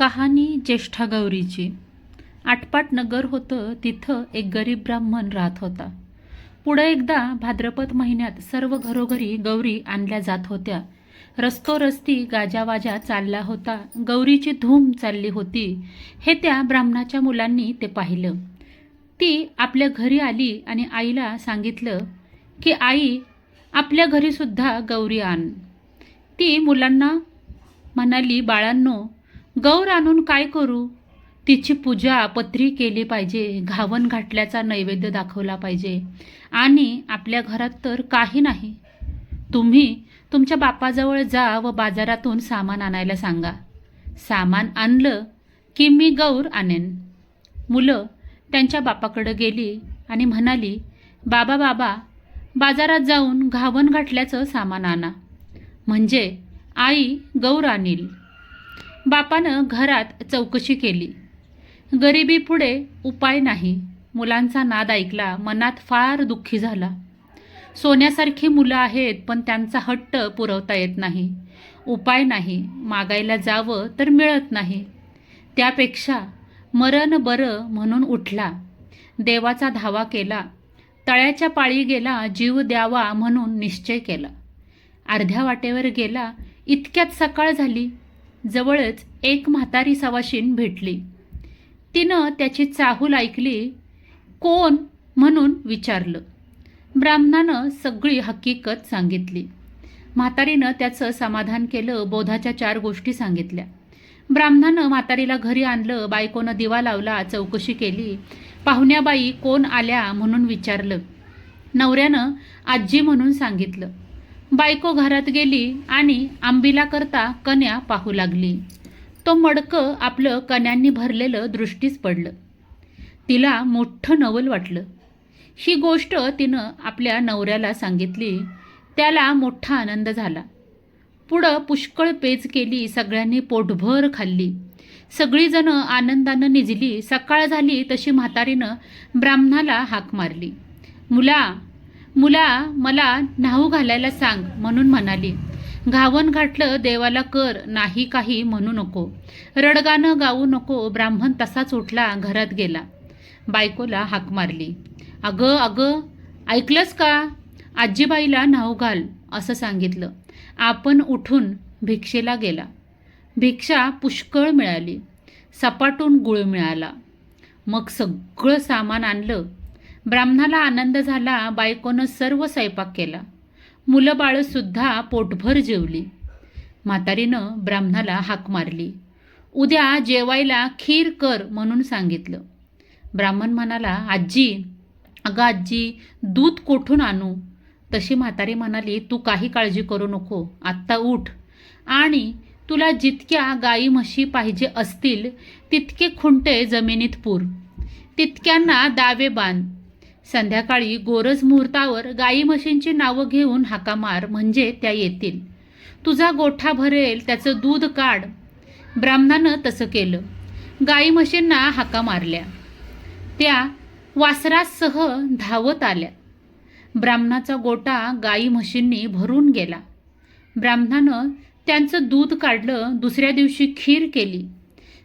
कहाणी ज्येष्ठा गौरीची. आटपाट नगर होतं तिथं एक गरीब ब्राह्मण राहत होता. पुढं एकदा भाद्रपद महिन्यात सर्व घरोघरी गौरी आणल्या जात होत्या. रस्तोरस्ती गाजावाजा चालला होता गौरीची धूम चालली होती. हे त्या ब्राह्मणाच्या मुलांनी ते पाहिलं. ती आपल्या घरी आली आणि आईला सांगितलं की आई आपल्या घरीसुद्धा गौरी आण. ती मुलांना म्हणाली बाळांनो गौर आणून काय करू? तिची पूजा पत्री केली पाहिजे घावन घाटल्याचा नैवेद्य दाखवला पाहिजे. आणि आपल्या घरात तर काही नाही. तुम्ही तुमच्या बापाजवळ जा व बाजारातून सामान आणायला सांगा. सामान आणलं की मी गौर आणेन. मुलं त्यांच्या बापाकडं गेली आणि म्हणाली बाबा बाबा बाजारात जाऊन घावन घाटल्याचं सामान आणा. म्हणजे आई गौर आणील. बापानं घरात चौकशी केली. गरिबी पुढे उपाय नाही. मुलांचा नाद ऐकला मनात फार दुःखी झाला. सोन्यासारखी मुलं आहेत पण त्यांचा हट्ट पुरवता येत नाही. उपाय नाही मागायला जावं तर मिळत नाही. त्यापेक्षा मरण बरं म्हणून उठला. देवाचा धावा केला. तळ्याच्या पाळी गेला जीव द्यावा म्हणून निश्चय केला. अर्ध्या वाटेवर गेला इतक्यात सकाळ झाली. जवळच एक म्हातारी सवाशीन भेटली. तिनं त्याची चाहूल ऐकली कोण? म्हणून विचारलं. ब्राह्मणानं सगळी हकीकत सांगितली. म्हातारीनं त्याचं समाधान केलं बोधाच्या चार गोष्टी सांगितल्या. ब्राह्मणानं म्हातारीला घरी आणलं बायकोनं दिवा लावला चौकशी केली. पाहुण्याबाई कोण आल्या? म्हणून विचारलं. नवऱ्यानं आजी म्हणून सांगितलं. बायको घरात गेली आणि आंबिला करता कन्या पाहू लागली. तो मडकं आपलं कन्यांनी भरलेलं दृष्टीस पडलं. तिला मोठं नवल वाटलं. ही गोष्ट तिनं आपल्या नवऱ्याला सांगितली. त्याला मोठा आनंद झाला. पुढं पुष्कळ पेज केली सगळ्यांनी पोटभर खाल्ली. सगळीजणं आनंदानं निजली. सकाळ झाली तशी म्हातारीनं ब्राह्मणाला हाक मारली. मुला मुला मला न्हाऊ घालायला सांग म्हणून म्हणाली. घावन घाटलं देवाला कर नाही काही म्हणू नको. रडगानं गाऊ नको ब्राह्मण तसाच उठला घरात गेला. बायकोला हाक मारली. अगं अगं ऐकलंस का? आजीबाईला न्हाऊ घाल असं सांगितलं. आपण उठून भिक्षेला गेला. भिक्षा पुष्कळ मिळाली. सपाटून गुळ मिळाला. मग सगळं सामान आणलं ब्राह्मणाला आनंद झाला बायकोनं सर्व स्वयंपाक केला. मुलं बाळंसुद्धा पोटभर जेवली. म्हातारीनं ब्राह्मणाला हाक मारली. उद्या जेवायला खीर कर म्हणून सांगितलं. ब्राह्मण म्हणाला आजी अगं आजी दूध कोठून आणू? तशी म्हातारी म्हणाली तू काही काळजी करू नको आत्ता उठ. आणि तुला जितक्या गाई म्हशी पाहिजे असतील तितके खुंटे जमिनीत पूर. तितक्यांना दावे बांध. संध्याकाळी गोरज मुहूर्तावर गाई म्हशींची नावं घेऊन हाका मार म्हणजे त्या येतील. तुझा गोठा भरेल त्याचं दूध काढ. ब्राह्मणानं तसं केलं. गाई म्हशींना हाका मारल्या. त्या वासरासह धावत आल्या. ब्राह्मणाचा गोटा गाई म्हशींनी भरून गेला. ब्राह्मणानं त्यांचं दूध काढलं दुसऱ्या दिवशी खीर केली.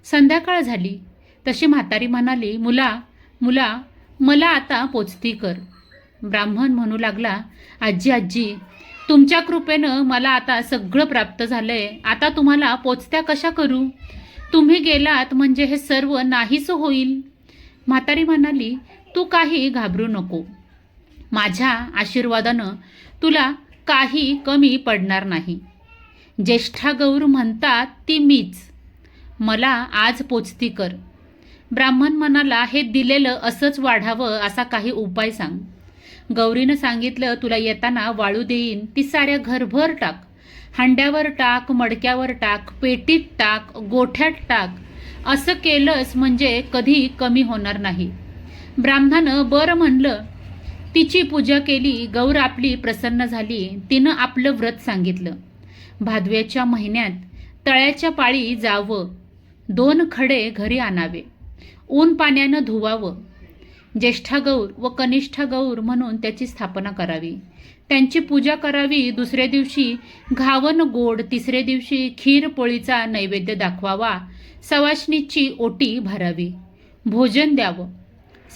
संध्याकाळ झाली. तशी म्हातारी म्हणाली मुला मुला मला आता पोचती कर. ब्राह्मण म्हणू लागला आजी आजी तुमच्या कृपेनं मला आता सगळं प्राप्त झालंय. आता तुम्हाला पोचत्या कशा करू? तुम्ही गेलात म्हणजे हे सर्व नाहीसं होईल. म्हातारी म्हणाली तू काही घाबरू नको. माझ्या आशीर्वादानं तुला काही कमी पडणार नाही. ज्येष्ठा गौर म्हणतात ती मीच. मला आज पोचती कर. ब्राह्मण म्हणाला हे दिलेलं असंच वाढावं असा काही उपाय सांग. गौरीनं सांगितलं तुला येताना वाळू देईन. ती साऱ्या घरभर टाक. हांड्यावर टाक मडक्यावर टाक पेटीत टाक गोठ्यात टाक. असं केलंस म्हणजे कधी कमी होणार नाही. ब्राह्मणानं बरं म्हणलं. तिची पूजा केली गौर आपली प्रसन्न झाली. तिनं आपलं व्रत सांगितलं. भादव्याच्या महिन्यात तळ्याच्या पाळी जावं. दोन खडे घरी आणावे. ऊन पाण्यानं धुवावं. ज्येष्ठा गौर व कनिष्ठा गौर म्हणून त्याची स्थापना करावी. त्यांची पूजा करावी दुसऱ्या दिवशी घावन गोड तिसऱ्या दिवशी खीर पोळीचा नैवेद्य दाखवावा. सवाशणीची ओटी भरावी. भोजन द्यावं.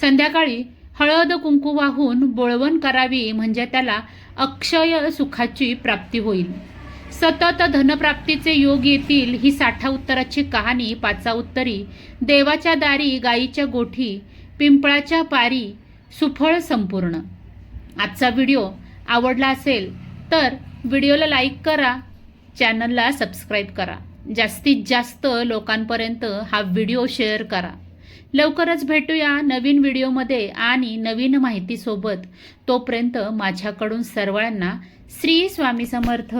संध्याकाळी हळद कुंकू वाहून बोळवण करावी म्हणजे त्याला अक्षय सुखाची प्राप्ती होईल. सतत धनप्राप्तीचे योग येतील ही साठा उत्तराची कहाणी पाचा उत्तरी. देवाच्या दारी गाईच्या गोठी पिंपळाच्या पारी सुफळ संपूर्ण. आजचा व्हिडिओ आवडला असेल तर व्हिडिओला लाईक करा चॅनलला सबस्क्राईब करा. जास्तीत जास्त लोकांपर्यंत हा व्हिडिओ शेअर करा. लवकरच भेटूया नवीन व्हिडिओमध्ये आणि नवीन माहितीसोबत. तोपर्यंत माझ्याकडून सर्वांना श्री स्वामी समर्थ.